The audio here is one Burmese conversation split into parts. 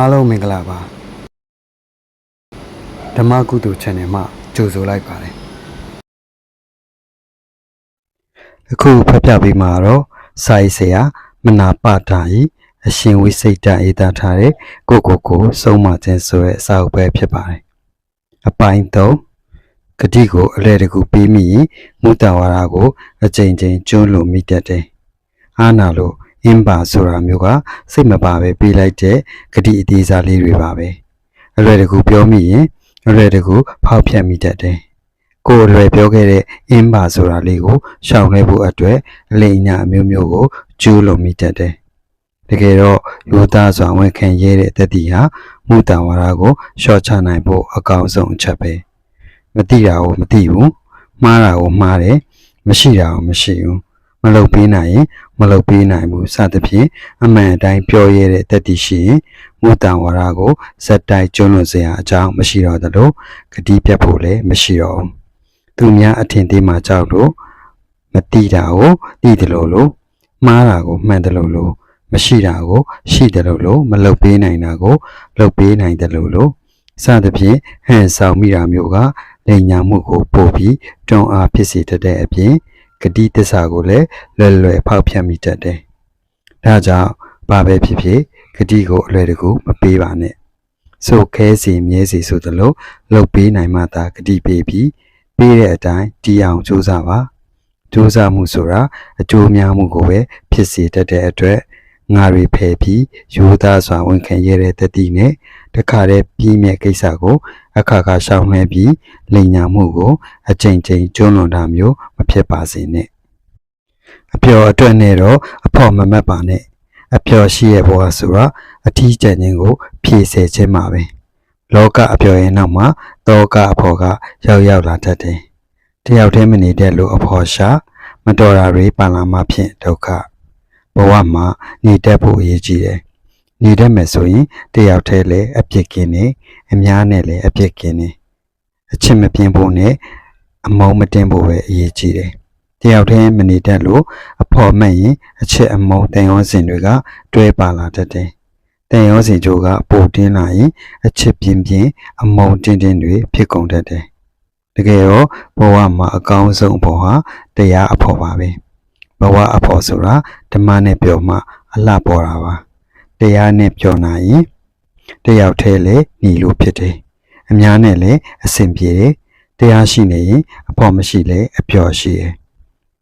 အားလုံးမင်္ဂလာပါဓမ္မကုသိုလ် channel မှာကြိုဆိုလိုက်ပါတယ်အခုဖတ်ပြပေးမှာတော့စာရေးဆရာမနာပတာဤအရှင်ဝိစိတ်တအေးတာထားတဲ့ကိုကိုကိုစုံမခြင်းဆိုတဲ့အစာအုပ်ပဲဖြစ်ပါတယ်အပိုင်း3ဂတိကိုအလဲတကူပြီးမိရင်မုတ္တဝါဒကိုအချိန်ချင်းကျွန်းလို့မိတတ်တယ်အာနာလို့ အင်းပါဆိုတာမျိုးကစိတ်မပါပဲပြေးလိုက်တဲ့ဂတိအသေးစားလေးတွေပါပဲအလွယ်တကူပြောမိရင်အလွယ်တကူဖောက်ဖျက်မိတတ်တယ်ကိုယ်အလွယ်ပြောခဲ့တဲ့အင်းပါဆိုတာလေးကိုရှောင်လွှဲဖို့အတွက်အလိမ်ညာအမျိုးမျိုးကိုကျူးလွန်မိတတ်တယ်တကယ်တော့ယူသားစွာဝန်ခံရတဲ့တတိဟာမူတန်ဝါဒကိုရှော့ချနိုင်ဖို့အကောင်းဆုံးအချက်ပဲမတိတာကိုမတိဘူးမှားတာကိုမှားတယ်မရှိတာကိုမရှိဘူးမ လုပ်ပေးနိုင်ရင်မလုပ်ပေးနိုင်ဘူးစသဖြင့်အမှန်အတိုင်းပြောရတဲ့တတိရှိရင်မူတန်ဝါဒကိုဇက်တိုက်ကျွလွန်စရာအကြောင်းမရှိတော့သလိုဂတိပြတ်ဖို့လည်းမရှိတော့ဘူးသူများအထင်သေးမှကြောက်လို့မတိတာကိုတိတယ်လို့လို့မှားတာကိုမှန်တယ်လို့လို့မရှိတာကိုရှိတယ်လို့လို့မလုပ်ပေးနိုင်တာကိုလုပ်ပေးနိုင်တယ်လို့လို့စသဖြင့်ဟန်ဆောင်မိတာမျိုးကလိန်ညာမှုကိုပို့ပြီးတွန်းအားဖြစ်စေတတ်တဲ့အပြင် ဂတိတစ္ဆာကိုလည်းလွယ်လွယ်ဖောက်ဖျက်မိတတ်တယ်။ဒါကြောင့်ဘာပဲဖြစ်ဖြစ်ဂတိကိုအလွယ်တကူမပေးပါနဲ့။ဆိုခဲစီမြဲစီဆိုသလိုလှုပ်ပေးနိုင်မှသာဂတိပေးပြီးပေးတဲ့အတိုင်းတီးအောင်ကြိုးစားပါ။ကြိုးစားမှုဆိုတာအကျိုးများမှုကိုပဲဖြစ်စေတတ်တဲ့အတွက်ငါတွေဖယ်ပြီးယူသားစွာဝန်ခံရတဲ့တတိနဲ့ တခါတည်းပြီးမြဲကိစ္စကို အခါခါရှောင်နှဲပြီးလိန်ညာမှုကို အချိန်ချင်းကျွလွန်တာမျိုးမဖြစ်ပါစေနဲ့အပျော်အတွက်နဲ့တော့အဖို့မမတ်ပါနဲ့အပျော်ရှိရဲ့ဘဝဆိုတာအထီးကျန်ခြင်းကို ဖြည့်ဆည်းခြင်းပါပဲလောကအပျော်ရဲ့နောက်မှာတောကအဖို့ကရောက်ရောက်လာတတ်တယ်တယောက်တည်းမနေတဲ့လို့အဖို့ရှာမတော်တာတွေပါလာမှဖြင့်ဒုက္ခဘဝမှာနေတတ်ဖို့အရေးကြီးတယ် နေတတ်မယ်ဆိုရင်တယောက်တည်းလည်းအပြစ်ကင်းနေအများနဲ့လည်းအပြစ်ကင်းနေအချစ်မပြင်းဖို့နဲ့အမုန်းမတင်ဖို့ပဲအရေးကြီးတယ်တယောက်တည်းမနေတတ်လို့အဖို့မဲ့ရင်အချစ်အမုန်းတန်ရောစင်တွေကတွဲပါလာတတ်တယ်တန်ရောစင်ကြိုးကပိုတင်းလာရင်အချစ်ပြင်းပြင်းအမုန်းတင်းတင်းတွေဖြစ်ကုန်တတ်တယ်တကယ်တော့ဘဝမှာအကောင်းဆုံးအဖို့ဟာတရားအဖို့ပါပဲဘဝအဖို့ဆိုတာဓမ္မနဲ့ပြောမှအလှပေါ်တာပါ တရားနဲ့ပြောနိုင်ရင်တယောက်တည်းလည်းညီလို့ဖြစ်တယ်အများနဲ့လည်းအဆင်ပြေတယ်တရားရှိနေရင်အဖို့မရှိလည်းအပျော်ရှိတယ်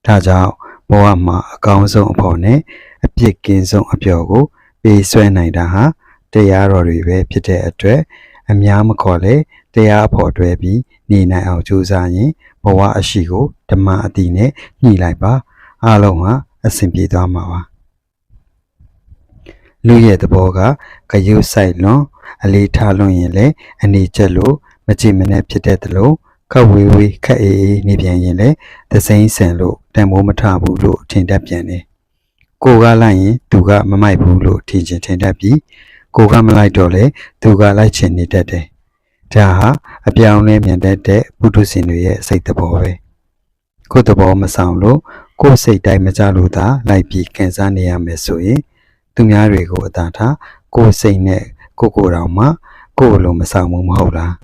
ဒါကြောင့်ဘဝမှာအကောင်းဆုံးအဖို့နဲ့အပြစ်ကင်းဆုံးအပျော်ကိုပေးဆွဲနိုင်တာဟာတရားတော်တွေပဲဖြစ်တဲ့အတွက်အများမခေါ်လဲတရားအဖို့တွဲပြီးနေနိုင်အောင်ကြိုးစားရင်ဘဝအရှိကိုဓမ္မအတိနဲ့ညှိလိုက်ပါအားလုံးဟာအဆင်ပြေသွားမှာပါ လူရဲ့သဘောကဂယုဆိုင်လွန်အလေးထားလွန်ရင်လည်းအနေချက်လို့မကြည်မနဲ့ဖြစ်တဲ့သလိုခက်ဝေးဝေးခက်အေးအေးနေပြန်ရင်လည်းသစိမ့်ဆန်လို့တန်မိုးမထဘူးလို့ထင်တတ်ပြန်တယ်ကိုကလိုက်ရင်သူကမမိုက်ဘူးလို့ထင်ချင်ထင်တတ်ပြီးကိုကမလိုက်တော့လေသူကလိုက်ချင်နေတတ်တယ်ဒါဟာအပြောင်းလဲမြန်တတ်တဲ့ပုထုဇဉ်တွေရဲ့စိတ်သဘောပဲကိုယ်သဘောမဆောင်လို့ကိုယ်စိတ်တိုင်းမကြလို့သာလိုက်ပြီးခံစားနေရမယ်ဆိုရင် သူများတွေကိုအသာထားကိုယ်စိတ်နဲ့ကိုယ်ကိုယ်တော်မှကိုယ်အလိုမဆောင်ဘူးမဟုတ်လား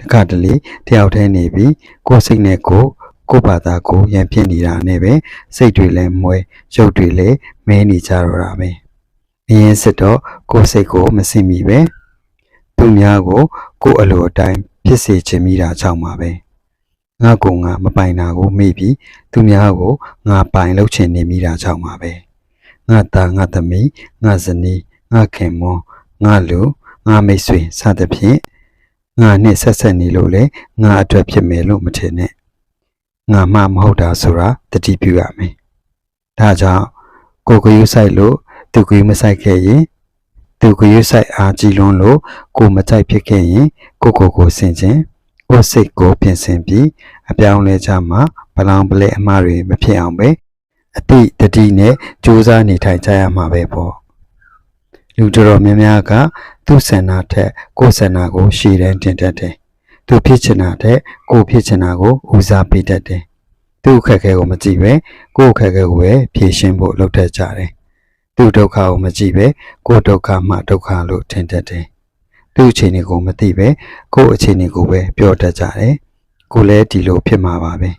တခါတလေတယောက်တည်းနေပြီးကိုယ်စိတ်နဲ့ကိုယ်ကိုယ်ဘာသာကိုရန်ဖြစ်နေတာနဲ့ပဲစိတ်တွေလည်းမွဲရုပ်တွေလည်းမဲနေကြတော့တာပဲအရင်စစ်တော့ကိုယ်စိတ်ကိုမစင်မိပဲသူများကိုကိုယ်အလိုအတိုင်းဖြစ်စေချင်မိတာကြောင့်ပါပဲငါကငါမပိုင်တာကိုမေ့ပြီးသူများကိုငါပိုင်လုပ်ချင်နေမိတာကြောင့်ပါပဲ ငါသားငါသမီးငါဇနီးငါခင်မွန်းငါလူငါမိတ်ဆွေစသဖြင့်ငါနဲ့ဆက်ဆက်နေလို့လေငါအတွက်ဖြစ်မယ်လို့မထင်နဲ့ငါမှမဟုတ်တာဆိုတာတတိပြုရမယ်ဒါကြောင့်ကိုယ်ကယူဆိုင်လို့သူကယူမဆိုင်ခဲ့ရင်သူကယူဆိုင်အားကြည်လွန်းလို့ကိုမကြိုက်ဖြစ်ခဲ့ရင်ကိုကိုကိုဆင်ခြင်းကိုစိတ်ကိုပြင်ဆင်ပြီးအပြောင်းလဲကြမှာဘလောင်ပလဲအမှားတွေမဖြစ်အောင်ပဲ အတိတတိနဲ့စူးစမ်းနေထိုင်ကြရမှာပဲပေါ့လူတော်တော်များများကသူ့ဆန္ဒထက်ကိုယ်ဆန္ဒကိုရှေ့တန်းတင်တတ်တယ်သူဖြစ်ချင်တာထက်ကိုယ်ဖြစ်ချင်တာကိုဦးစားပေးတတ်တယ်သူ့အခက်အခဲကိုမကြည့်ပဲကိုယ့်အခက်အခဲကိုပဲဖြေရှင်းဖို့လုပ်တတ်ကြတယ်သူ့ဒုက္ခကိုမကြည့်ပဲကိုယ့်ဒုက္ခမှဒုက္ခလို့ထင်တတ်တယ်သူ့အခြေအနေကိုမသိပဲကိုယ့်အခြေအနေကိုပဲပြောတတ်ကြတယ်ကိုလည်းဒီလိုဖြစ်မှာပါပဲ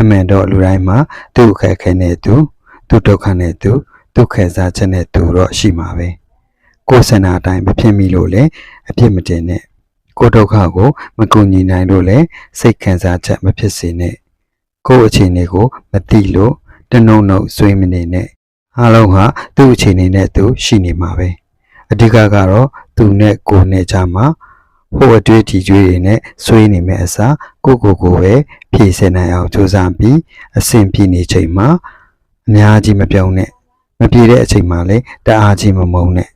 အမှန်တော့လူတိုင်းမှာသူ့အခက်အခဲနဲ့သူသူ့ဒုက္ခနဲ့သူသူ့ခံစားချက်နဲ့သူတော့ရှိမှာပဲကိုယ်စင်နာအတိုင်းမဖြစ်မိလို့လေအဖြစ်မတင်နဲ့ကိုယ်ဒုက္ခကိုမကူညီနိုင်လို့လေစိတ်ခံစားချက်မဖြစ်စေနဲ့ကိုယ့်အခြေအနေကိုမသိလို့တနှုံနှုံဆွေးမနေနဲ့အားလုံးဟာသူ့အခြေအနေနဲ့သူရှိနေမှာပဲအဓိကကတော့သူနဲ့ကိုယ်နဲ့ကြားမှာဟိုအတွေ့အထိကျွေးတွေနဲ့ဆွေးနေမဲ့အစားကိုယ့်ကိုယ်ကိုပဲ ဖြည့်ဆည်းနိုင်အောင်ကြိုးစားပြီးအဆင်ပြေနေချိန်မှာအများကြီးမပြောင်းနဲ့မပြေတဲ့အချိန်မှာလည်းတအားကြီးမမုန်းနဲ့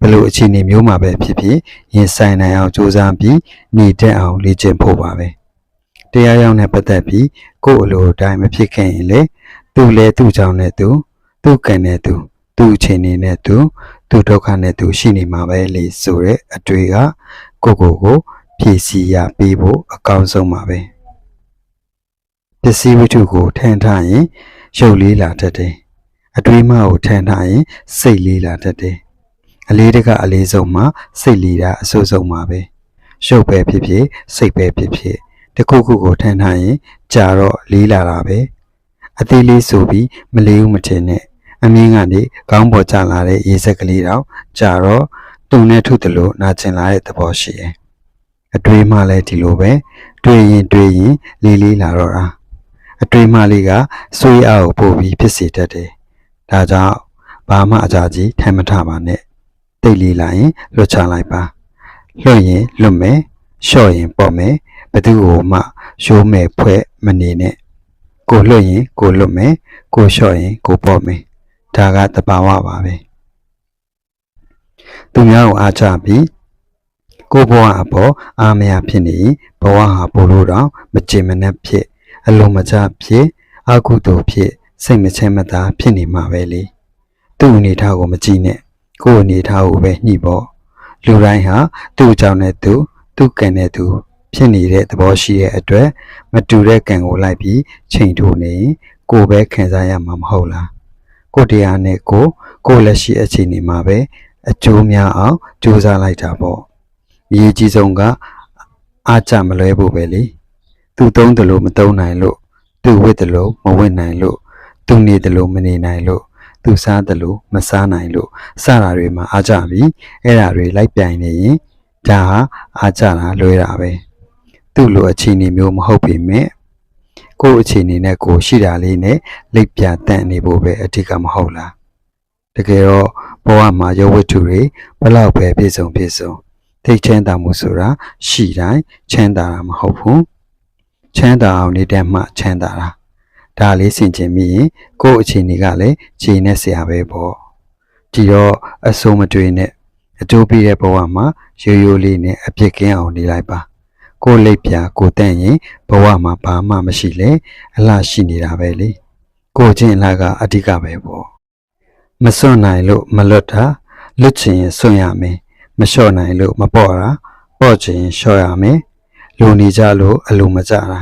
ဘယ်လိုအခြေအနေမျိုးမှာပဲဖြစ်ဖြစ်ရင်ဆိုင်နိုင်အောင်ကြိုးစားပြီးနေတတ်အောင်လေ့ကျင့်ဖို့ပါပဲတရားရောက်နဲ့ပတ်သက်ပြီးကိုယ့်အလိုအတိုင်းမဖြစ်ခင်ရင်လေသူ့လဲသူ့ကြောင့်နဲ့သူသူ့ကံနဲ့သူသူ့အခြေအနေနဲ့သူသူ့ဒုက္ခနဲ့သူရှိနေမှာပဲလေဆိုတဲ့အတွေ့ကကိုယ့်ကိုယ်ကိုဖြည့်ဆည်းရပေးဖို့အကောင်းဆုံးပါပဲပ စ္စည်းဝတ္ထုကိုထန်ထားရင်ရုပ်လေးလာတတ်တယ်အတွေးမှကိုထန်ထားရင်စိတ်လေးလာတတ်တယ်အလေးတကအလေးဆုံးမှစိတ်လေးတာအဆိုးဆုံးပါပဲရုပ်ပဲဖြစ်ဖြစ်စိတ်ပဲဖြစ်ဖြစ်တစ်ခုခုကိုထန်ထားရင်ကြာတော့လေးလာတာပဲအသေးလေးဆိုပြီးမလေးဘူးမထင်နဲ့အမြင့်ကနေခေါင်းပေါ်ကျလာတဲ့ရေစက်ကလေးတော့ကြာတော့တုံနဲ့ထုသလိုနာကျင်လာတဲ့သဘောရှိတယ်အတွေးမှလည်းဒီလိုပဲတွေးရင်တွေးရင်လေးလေးလာတော့တာ အတွေးမှလေးကဆွေးအားကိုပို့ပြီးဖြစ်စေတတ်တယ်ဒါကြောင့်ဘာမှအကြကြီးထိုင်မထပါနဲ့တိတ်လေးလာရင်လွတ်ချလိုက်ပါလွတ်ရင်လွတ်မယ်လျှော့ရင်ပေါ့မယ်ဘယ်သူ့ကိုမှရိုးမယ်ဖွဲ့မနေနဲ့ကိုလွတ်ရင်ကိုလွတ်မယ်ကိုလျှော့ရင်ကိုပေါ့မယ်ဒါကတဘာဝပါပဲသူများကိုအားချပြီးကိုဘဝအပေါ်အာမရဖြစ်နေရင်ဘဝဟာပို့လို့တော့မကြင်မနှက်ဖြစ် အလုံးမချဖြစ်အကုသိုလ်ဖြစ်စိတ်မချမ်းမသာဖြစ်နေမှာပဲလေသူ့အနေထားကိုမကြည့်နဲ့ကိုယ်အနေထားကိုပဲညှိပေါ့လူတိုင်းဟာသူ့အကြောင်းနဲ့သူသူ့ကံနဲ့သူဖြစ်နေတဲ့သဘောရှိတဲ့အတွက်မတူတဲ့ကံကိုလိုက်ပြီးချိန်ထိုးနေရင်ကိုယ်ပဲခံစားရမှာမဟုတ်လားကိုယ်တရားနဲ့ကိုယ်ကိုယ်လက်ရှိအခြေအနေမှာပဲအကျိုးများအောင်ကြိုးစားလိုက်တာပေါ့အရေးကြီးဆုံးကအားကြမလွဲဖို့ပဲလေ သူသုံးတယ်လို့မသုံးနိုင်လို့သူဝတ်တယ်လို့မဝတ်နိုင်လို့သူနေတယ်လို့မနေနိုင်လို့သူစားတယ်လို့မစားနိုင်လို့စတာတွေမှာအားကြပြီးအဲ့ဓာတွေလိုက်ပြိုင်နေရင်ဒါဟာအားကြတာလွဲတာပဲသူ့လိုအခြေအနေမျိုးမဟုတ်ပေမဲ့ကိုယ့်အခြေအနေနဲ့ကိုယ်ရှိတာလေးနဲ့လိပ်ပြတန့်နေဖို့ပဲအဓိကမဟုတ်လားတကယ်တော့ဘဝမှာရုပ်ဝတ္ထုတွေဘလောက်ပဲပြည့်စုံပြည့်စုံထိတ်ချမ်းသာမှုဆိုတာရှိတိုင်းချမ်းသာတာမဟုတ်ဘူး ချမ်းသာအောင်နေတဲ့မှချမ်းသာတာဒါလေးဆင်ခြင်မိရင်ကိုယ့်အခြေအနေကလည်းခြေနဲ့ဆရာပဲပေါ့ဒီတော့အစိုးမတွေးနဲ့အကျိုးပေးတဲ့ဘဝမှာရိုးရိုးလေးနဲ့အပြစ်ကင်းအောင်နေလိုက်ပါကိုယ်လိပ်ပြာကိုတန့်ရင်ဘဝမှာဘာမှမရှိလေအလှရှိနေတာပဲလေကိုချင်းအလှကအဓိကပဲပေါ့မစွန့်နိုင်လို့မလွတ်တာလွတ်ချင်ရင်စွန့်ရမယ်မလျှော့နိုင်လို့မပေါ့တာပေါ့ချင်ရင်လျှော့ရမယ် လူနေကြလို့အလိုမကြတာ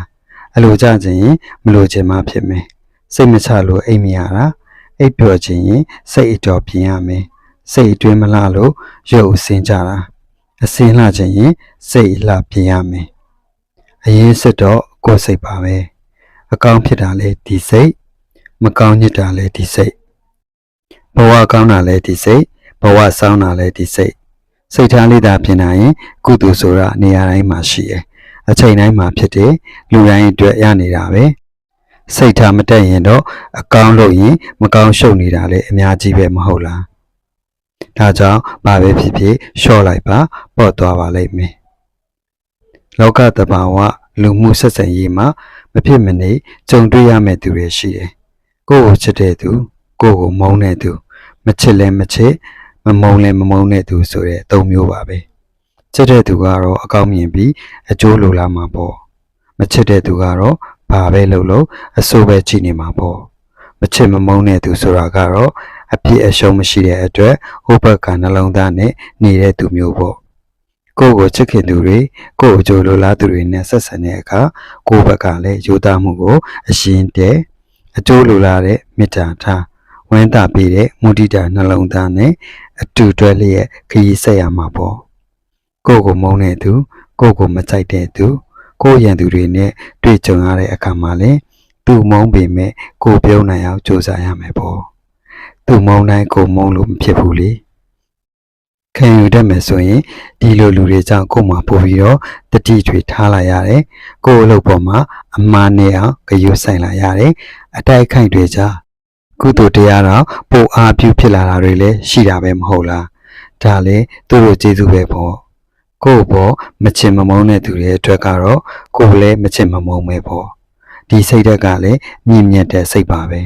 အလိုကြခြင်းရင်မလိုချင်မှဖြစ်မယ်စိတ်မချလို့အိမ်မရတာအိပ်ပျော်ခြင်းရင်စိတ်အတော်ပြင်ရမယ်စိတ်အတွင်းမလှလို့ရုပ်အစင်ကြတာအစင်လှခြင်းရင်စိတ်လှပြင်ရမယ်အရင်စစ်တော့ကိုယ်စိတ်ပါပဲအကောင်းဖြစ်တာလေဒီစိတ်မကောင်းညစ်တာလေဒီစိတ်ဘဝကောင်းတာလေဒီစိတ်ဘဝဆောင်းတာလေဒီစိတ်စိတ်ထားလေးသာပြင်နိုင်ရင်ကုသိုလ်ဆိုတာနေရာတိုင်းမှာရှိတယ် အချိန်တိုင်းမှာဖြစ်တယ်လူတိုင်းအတွက်ရနေတာပဲစိတ်ထားမတက်ရင်တော့အကောင်းလို့ရင်မကောင်းရှုပ်နေတာလေအများကြီးပဲမဟုတ်လားဒါကြောင့်ဘာပဲဖြစ်ဖြစ်လျှော့လိုက်ပါပေါ့သွားပါလိမ့်မယ်လောကတဘာဝလူမှုဆက်ဆံရေးမှာမဖြစ်မနေကြုံတွေ့ရမယ့်သူတွေရှိတယ်ကိုယ့်ကိုချစ်တဲ့သူကိုယ့်ကိုမုန်းတဲ့သူမချစ်လဲမချစ်မမုန်းလဲမမုန်းတဲ့သူဆိုတဲ့သုံးမျိုးပါပဲ ချစ်တဲ့သူကတော့အကောင်းမြင်ပြီးအကျိုးလိုလားမှာပေါ့မချစ်တဲ့သူကတော့ဘာပဲလုပ်လို့အဆိုးပဲကြည့်နေမှာပေါ့မချစ်မမုန်းတဲ့သူဆိုတာကတော့အပြစ်အရှုံးမရှိတဲ့အတွက်ဟိုဘက်ကနှလုံးသားနဲ့နေတဲ့သူမျိုးပေါ့ကိုယ့်ကိုချစ်ခင်သူတွေကိုယ့်အကျိုးလိုလားသူတွေနဲ့ဆက်ဆံတဲ့အခါကိုယ့်ဘက်ကလည်းယူသားမှုကိုအရှင်တဲ့အကျိုးလိုလားတဲ့မေတ္တာထားဝမ်းသာပေးတဲ့မုဒိတာနှလုံးသားနဲ့အတူတွဲလျက်ခရီးဆက်ရမှာပေါ့ ကိုယ့်ကိုမုန်းတဲ့သူကိုယ့်ကိုမကြိုက်တဲ့သူကိုယ့်ရန်သူတွေနဲ့တွေ့ကြုံရတဲ့အခါမှာလည်းသူမုန်းပေမဲ့ကိုယ်ပြုံးနိုင်အောင်ကြိုးစားရမယ်ပေါ့သူမုန်းတိုင်းကိုယ်မုန်းလို့မဖြစ်ဘူးလေခံယူတတ်မယ်ဆိုရင်ဒီလိုလူတွေကြောင့်ကိုယ်မှာပို့ပြီးတော့တတိတွေထားလာရတယ်ကိုယ်အလုပ်ပေါ်မှာအမှားနဲ့အောင်ဂရုစိုက်လာရတယ်အတိုက်ခိုက်တွေကြကုသိုလ်တရားတော့ပိုအားပြုဖြစ်လာတာတွေလည်းရှိတာပဲမဟုတ်လားဒါလေသူတို့ကျေးဇူးပဲပေါ့ ကိုယ့်ဘောမချင်မမုန်းတဲ့သူတွေအတွက်ကတော့ကိုယ်လည်းမချင်မမုန်းပဲပေါ့ဒီစိတ်ဓာတ်ကလည်းမြင့်မြတ်တဲ့စိတ်ပါပဲ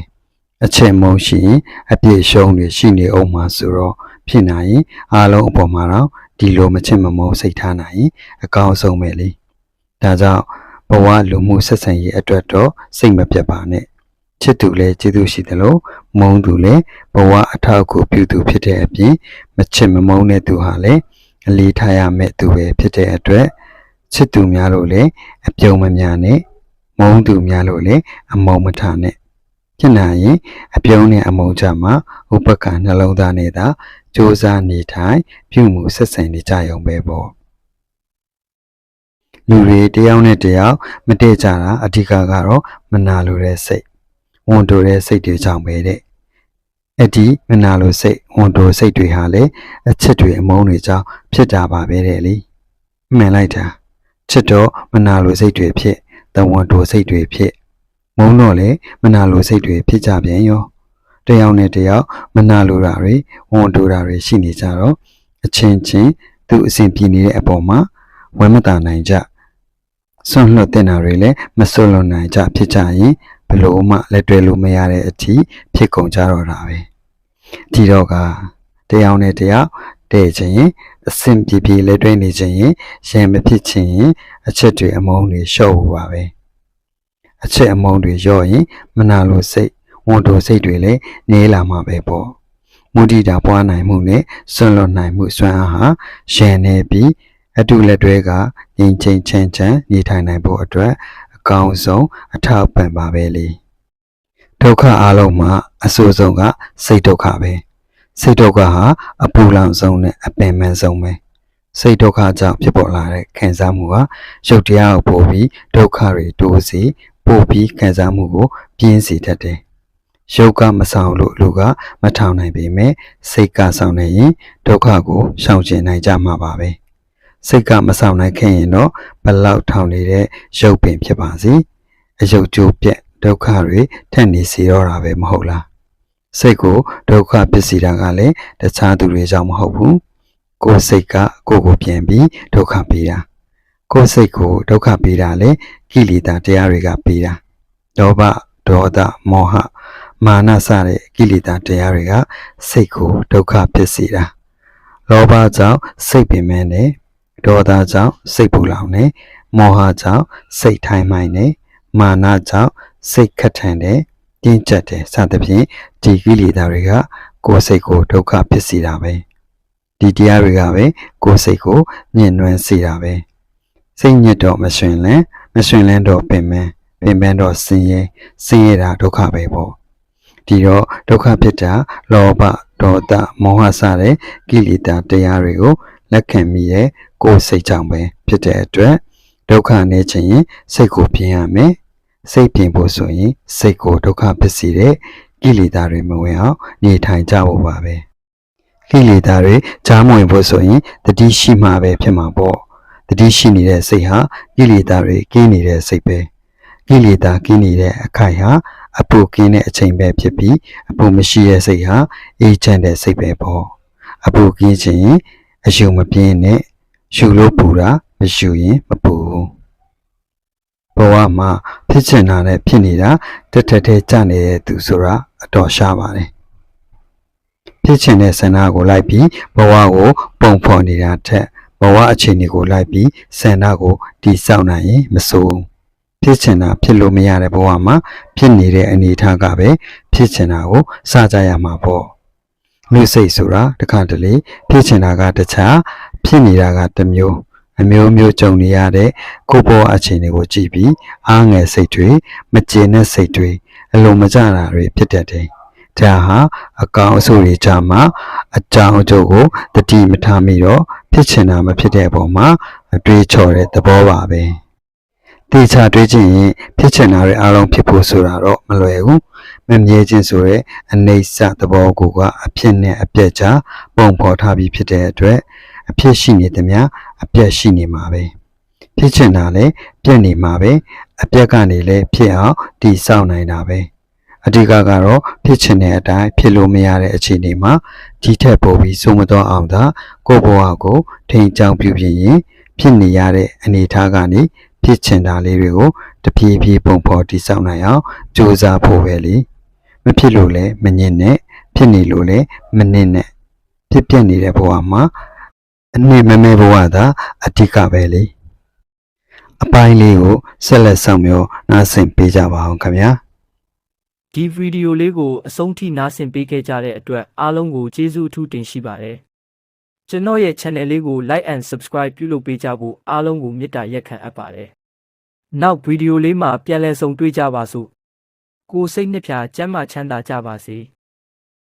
အချင်မုန်းရှိရင်အပြည့်ရှုံးတွေရှိနေအောင်မှာဆိုတော့ဖြစ်နိုင်ရင်အားလုံးအပေါ်မှာတော့ဒီလိုမချင်မမုန်းစိတ်ထားနိုင်ရင်အကောင်းဆုံးပဲလေဒါကြောင့်ဘဝလူမှုဆက်ဆံရေးအတွက်တော့စိတ်မပြတ်ပါနဲ့ချစ်သူလည်းကျေးဇူးရှိတယ်လို့မုန်းသူလည်းဘဝအထောက်အကူပြုသူဖြစ်တဲ့အပြင်မချစ်မမုန်းတဲ့သူဟာလည်း အလေးထားရမယ့်သူပဲဖြစ်တဲ့အတွက်ချစ်သူများလို့လည်းအပြုံမများနဲ့မုန်းသူများလို့လည်းအမုံမထားနဲ့ဖြစ်နိုင်ရင်အပြုံးနဲ့အမုံကြမှာဥပက္ခနှလုံးသားနဲ့သာစ조사နေထိုင်ပြုမှုဆက်ဆံနေကြရုံပဲပေါ့လူတွေတယောက်နဲ့တယောက်မတည့်ကြတာအဓိကကတော့မနာလိုတဲ့စိတ်ဝန်တိုတဲ့စိတ်တွေကြောင့်ပဲတဲ့အဲ့ဒီမနာလိုစိတ်ဝန်တိုစိတ်တွေဟာလေအချစ်တွေအမုန်းတွေကြောင့် ဖြစ်တာပါပဲတဲ့လေမှန်လိုက်တာချစ်တော့မနာလိုစိတ်တွေဖြစ်တဝန်တိုစိတ်တွေဖြစ်မုန်းတော့လေမနာလိုစိတ်တွေဖြစ်ကြပြန်ရောတယောက်နဲ့တယောက်မနာလိုတာတွေဝန်တိုတာတွေရှိနေကြတော့အချင်းချင်းသူအစဉ်ပြေနေတဲ့အပေါ်မှာဝမ်းမသာနိုင်ကြဆွန့်လွတ်တင်တာတွေလည်းမဆွတ်လွတ်နိုင်ကြဖြစ်ကြရင်ဘလို့မှလက်တွဲလို့မရတဲ့အထိဖြစ်ကုန်ကြတော့တာပဲဒီတော့ကတယောက်နဲ့တယောက်တဲ့ချင်းရင် အဆင်ပြေပြေလက်တွဲနေချင်းရင်ရံမဖြစ်ချင်းရင်အချက်တွေအမုန်းတွေရှော့ဖို့ပါပဲအချက်အမုန်းတွေရော့ရင်မနာလို့စိတ်ဝန်တိုစိတ်တွေလည်းနေလာမှာပဲပေါ့မုဒိတာပွားနိုင်မှုနဲ့ဆွန့်လွတ်နိုင်မှုစွမ်းအားဟာရန်နေပြီးအတူလက်တွဲကငြိမ်ချင်းချမ်းချမ်းနေထိုင်နိုင်ဖို့အတွက်အကောင်းဆုံးအထောက်ပံ့ပါပဲလေဒုက္ခအလုံးမှာအဆိုးဆုံးကစိတ်ဒုက္ခပဲ စိတ်ဒုက္ခဟာအပူလောင်ဆုံးနဲ့အပင်ပန်းဆုံးပဲစိတ်ဒုက္ခကြောင့်ဖြစ်ပေါ်လာတဲ့ခံစားမှုဟာရုပ်တရားကိုပို့ပြီးဒုက္ခတွေတိုးစီပို့ပြီးခံစားမှုကို ပြင်းစေတတ်တယ်ရုပ်ကမဆောင်လို့လူကမထောင်နိုင်ပေမဲ့စိတ်ကဆောင်နေရင်ဒုက္ခကိုရှောင်ကျဉ်နိုင်ကြမှာပါပဲစိတ်ကမဆောင်နိုင်ခဲ့ရင်တော့ဘလောက်ထောင်နေတဲ့ရုပ်ပင်ဖြစ်ပါစေအယုတ်ကျိုးပြက်ဒုက္ခတွေထက်နေစီတော့တာပဲမဟုတ်လား စိတ်ကိုဒုက္ခပစ္စည်းတာကလည်းတခြားသူတွေကြောင့်မဟုတ်ဘူးကိုယ်စိတ်ကကိုယ့်ကိုပြန်ပြီးဒုက္ခပေးတာကိုယ်စိတ်ကိုဒုက္ခပေးတာလေကိလေသာတရားတွေကပေးတာလောဘဒေါသမောဟမာနစတဲ့ကိလေသာတရားတွေကစိတ်ကိုဒုက္ခဖြစ်စေတာလောဘကြောင့်စိတ်ပင်မဲ့နဲ့ဒေါသကြောင့်စိတ်ပူလောင်နေမောဟကြောင့်စိတ်ထိုင်းမိုင်းနေမာနကြောင့်စိတ်ခတ်ထန်တယ် တင်းကျပ်တယ်စသဖြင့်ဒီကိလေသာတွေကကိုယ်စိတ်ကိုဒုက္ခဖြစ်စေတာပဲဒီတရားတွေကပဲကိုယ်စိတ်ကိုညှဉ်းနှွမ်းစေတာပဲစိတ်ညစ်တော့မရှင်လဲမရှင်လဲတော့ပင်ပန်းပင်ပန်းတော့ဆင်းရဲဆင်းရဲတာဒုက္ခပဲပေါ့ဒီတော့ဒုက္ခဖြစ်တာလောဘဒေါသမောဟစတဲ့ကိလေသာတရားတွေကိုလက်ခံမိရဲ့ကိုယ်စိတ်ကြောင့်ပဲဖြစ်တဲ့အတွက်ဒုက္ခနဲ့ခြင်းရင်စိတ်ကိုပြင်ရမယ် စိတ်ပြင်ဖို့ဆိုရင်စိတ်ကိုဒုက္ခဖြစ်စေတဲ့ကိလေသာတွေမဝင်အောင်နေထိုင်ကြဖို့ပါပဲကိလေသာတွေကြားမဝင်ဖို့ဆိုရင်တတိရှိမှပဲဖြစ်မှာပေါ့တတိရှိနေတဲ့စိတ်ဟာကိလေသာတွေကင်းနေတဲ့စိတ်ပဲကိလေသာကင်းနေတဲ့အခိုက်ဟာအပူကင်းတဲ့အချိန်ပဲဖြစ်ပြီးအပူမရှိတဲ့စိတ်ဟာအေးချမ်းတဲ့စိတ်ပဲပေါ့အပူကင်းခြင်းအယူမပြင်းနဲ့ယူလို့ပူတာမယူရင်မပူ ဘူးဘဝမှာဖြစ်ချင်တာနဲ့ဖြစ်နေတာတက်တက်တဲကြနေတဲ့သူဆိုတာအတော်ရှားပါတယ်ဖြစ်ချင်တဲ့ဆန္ဒကိုလိုက်ပြီးဘဝကို ပုံဖော်နေတာထက်ဘဝအခြေအနေကိုလိုက်ပြီးဆန္ဒကိုတည်ဆောက်နိုင်ရင်မဆိုးဖြစ်ချင်တာဖြစ်လို့မရတဲ့ဘဝမှာဖြစ်နေတဲ့အနေအထားကပဲဖြစ်ချင်တာကိုစကြရမှာပေါ့လူစိတ်ဆိုတာတခါတလေဖြစ်ချင်တာကတခြားဖြစ်နေတာကတစ်မျိုး အမျိုးမျိုးကြုံနေရတဲ့ကိုယ့်ဘဝအခြေအနေကိုကြည့်ပြီးအားငယ်စိတ်တွေမကျေနပ်စိတ်တွေအလိုမကျတာတွေဖြစ်တတ်တယ်ဒါဟာအကောင်အဆိုးတွေကြမှာအကြောင်းအကျိုးကိုတတိမထားမိတော့ဖြစ်ချင်တာမဖြစ်တဲ့အပေါ်မှာအတွေးချော်တဲ့သဘောပါပဲတေချာတွေးချင်ရင်ဖြစ်ချင်တာတွေအားလုံးဖြစ်ဖို့ဆိုတာတော့မလွယ်ဘူးမမြဲခြင်းဆိုရဲအနေဆသဘောကိုကအဖြစ်နဲ့အပြက်ကြားပုံဖော်ထားပြီးဖြစ်တဲ့အတွက် အဖြစ်ရှိနေသမျှအပြက်ရှိနေမှာပဲဖြစ်ချင်တာလည်းပြက်နေမှာပဲအပြက်ကနေလည်းဖြစ်အောင်တည်ဆောက်နိုင်တာပဲအဓိကကတော့ဖြစ်ချင်တဲ့အတိုင်းဖြစ်လို့မရတဲ့အခြေအနေမှာဒီထက်ပိုပြီးစိုးမတော့အောင်သာကိုယ့်ဘဝကို ထိန်ချောင်းပြုပြင်ရင်ဖြစ်နေရတဲ့အနေအထားကနေဖြစ်ချင်တာလေးတွေကိုတပြေးပြေးပုံဖော်တိစောက်နိုင်အောင်ကြိုးစားဖို့ပဲလေမဖြစ်လို့လည်းမငင်နဲ့ဖြစ်နေလို့လည်းမနစ်နဲ့ဖြစ်ပြနေတဲ့ဘဝမှာ အနစ်မမဲဘဝသာအဓိကပဲလေအပိုင်းလေးကိုဆက်လက်ဆောင်မျိုးနားဆင်ပေးကြပါအောင်ခင်ဗျာဒီဗီဒီယိုလေးကိုအဆုံးထိနားဆင်ပေးခဲ့ကြတဲ့အတွက်အားလုံးကိုကျေးဇူးအထူးတင်ရှိပါတယ်ကျွန်တော်ရဲ့ channel လေးကို like and subscribe ပြုလုပ်ပေးကြဖို့အားလုံးကိုမေတ္တာရက်ခံအပ်ပါတယ်နောက်ဗီဒီယိုလေးမှာပြန်လည်ဆုံတွေ့ကြပါစို့ကိုယ်စိတ်နှစ်ဖြာကျမ်းမာချမ်းသာကြပါစေ